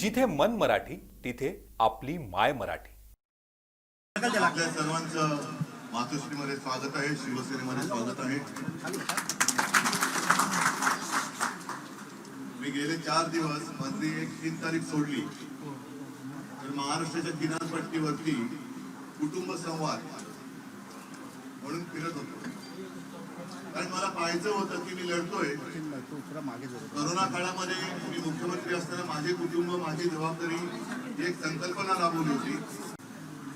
जिथे मन मराठी तिथे आपली माय मराठी. आपल्या सर्वांचं. मातोश्रीमध्ये स्वागत आहे शिवसेनेमध्ये स्वागत आहे. मी गेले चार दिवस मंत्री एक तीन तारीख सोडली. तर महाराष्ट्राच्या किनारपट्टीवरती कुटुंब संवाद म्हणून फिरत होतो. पाहायचं होतं की मी लढतोय? कोरोना काळामध्ये मी मुख्यमंत्री असताना माझे कुटुंब माझी जबाबदारी एक संकल्पना राबवली होती.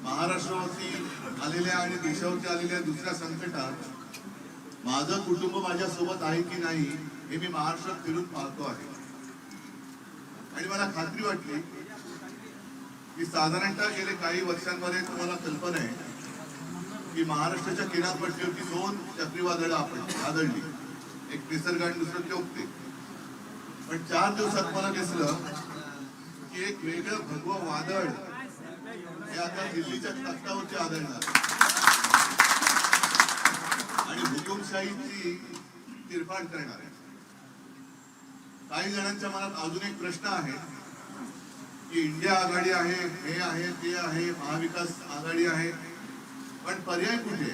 महाराष्ट्रावरती आलेल्या आणि देशावरती आलेल्या दुसऱ्या संकटात माझं कुटुंब माझ्या सोबत आहे की नाही हे मी महाराष्ट्रात फिरून पाहतो आहे. आणि मला खात्री वाटली की साधारणतः गेले काही वर्षांमध्ये तुम्हाला कल्पना आहे की महाराष्ट्राच्या किनारपट्टीवरती दोन चक्रीवादळं आपण आदळली. एक निसर्ग आणि दुसरं चौकते. पण चार दिवसात मला दिसलं की एक वेगळं भगव वादळ हे आता दिल्लीच्या तख्तावरती आदळणार. आणि हुकुमशाहीची तिरफाड करणार आहे. काही जणांच्या मनात अजून एक प्रश्न आहे की इंडिया आघाडी आहे हे आहे ते आहे महाविकास आघाडी आहे. पण पर्याय कुठे?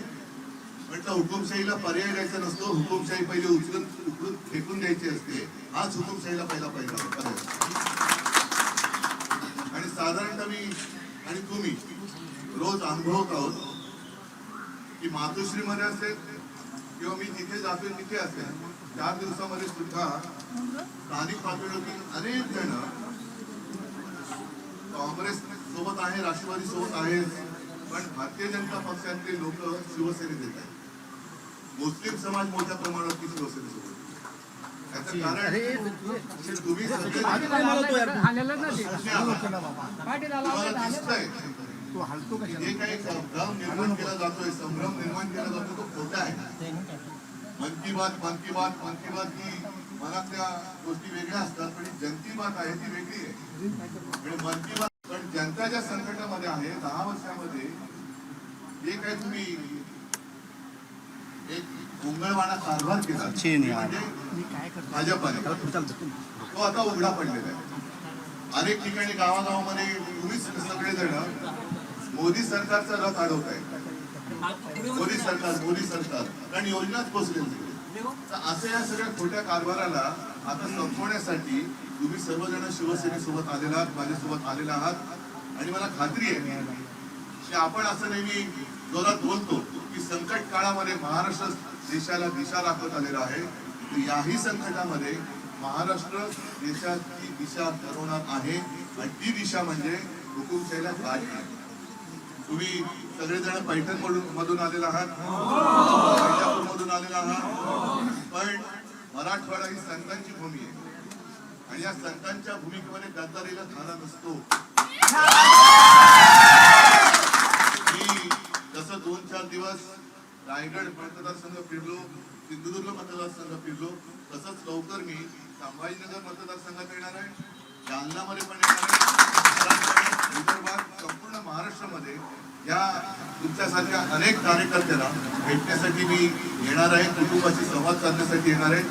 म्हटलं हुकुमशाहीला पर्याय द्यायचा नसतो हुकुमशाही पहिले उचलून उचलून फेकून द्यायची असते. हाच हुकुमशाहीला पहिला पहिला आणि साधारणतः मी आणि तुम्ही रोज अनुभवत आहोत की मातोश्रीमध्ये असेल किंवा मी जिथे जातो तिथे असेल चार दिवसामध्ये सुद्धा स्थानिक पातळीवरती अनेक जण काँग्रेस सोबत आहे राष्ट्रवादी सोबत आहे पण भारतीय जनता पक्षातले लोक शिवसेनेत येत आहेत. मुस्लिम समाज मोठ्या प्रमाणावरती शिवसेनेसोबत जे काही निर्माण केला जातोय संभ्रम निर्माण केला जातो तो खोटा आहे. मन की बात मन की बात मन की बात ही मनातल्या गोष्टी वेगळ्या असतात पण जनती बात आहे ती वेगळी आहे. मन की बात जनता ज्या संकटामध्ये आहे दहा वर्षामध्ये जे काही तुम्ही एक गुंगळवाणा कारभार केला. म्हणजे काय भाजपाने तो आता उघडा पडलेला आहे. अनेक ठिकाणी गावागावामध्ये तुम्हीच सगळेजण मोदी सरकारचा रथ अडवत आहे मोदी सरकार मोदी सरकार कारण योजनाच पोचलेली. तर असं या सगळ्या खोट्या कारभाराला आता संपवण्यासाठी तुम्ही सर्वजण शिवसेनेसोबत आलेला आहात माझ्यासोबत आलेला आहात. आणि मला खात्री आहे. की आपण असं नेहमी जोरात बोलतो की संकट काळामध्ये महाराष्ट्र देशाला दिशा दाखवत आलेला आहे. तर याही संकटामध्ये महाराष्ट्र देशाची दिशा ठरवणार आहे. आणि ती दिशा म्हणजे हुकुमशाहीला काय तुम्ही सगळेजण पैठण मधून मधून आलेला आहात? मधून आलेला आहात? पण मराठवाडा ही संतांची भूमी आहे. आणि या संतांच्या भूमिकेमध्ये गद्दारीला थारा नसतो. जसं दोन चार दिवस रायगड मतदारसंघ फिरलो सिंधुदुर्ग मतदारसंघ फिरलो तसंच लवकर मी संभाजीनगर मतदारसंघात येणार आहे. जालनामध्ये पण येणार आहे. विदर्भात संपूर्ण महाराष्ट्रामध्ये या तुमच्यासारख्या अनेक कार्यकर्त्याला भेटण्यासाठी मी येणार आहे. कुटुंबाशी संवाद साधण्यासाठी येणार आहे.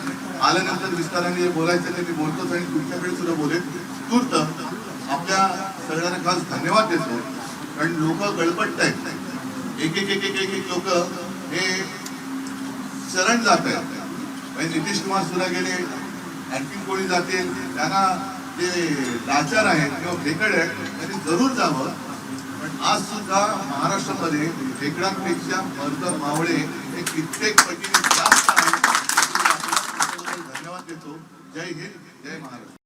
आल्यानंतर विस्ताराने बोलायचं ते मी बोलतोच आणि तुमच्याकडे सुद्धा बोलेन. तूर्त आपल्या सगळ्यांना खास धन्यवाद देतो. कारण लोक गळपटत आहेत. एक एक एक एक एक एक लोक हे शरण जात आहेत. म्हणजे नितीश कुमार सुद्धा गेले आणखी कोणी जातील त्यांना जे लाचार आहेत किंवा भेकड आहेत त्यांनी जरूर जावं. पण आज सुद्धा महाराष्ट्रामध्ये भेकडांपेक्षा मर्द मावळे हे कित्येक पटीने जास्त आहेत. धन्यवाद देतो. जय हिंद जय महाराष्ट्र.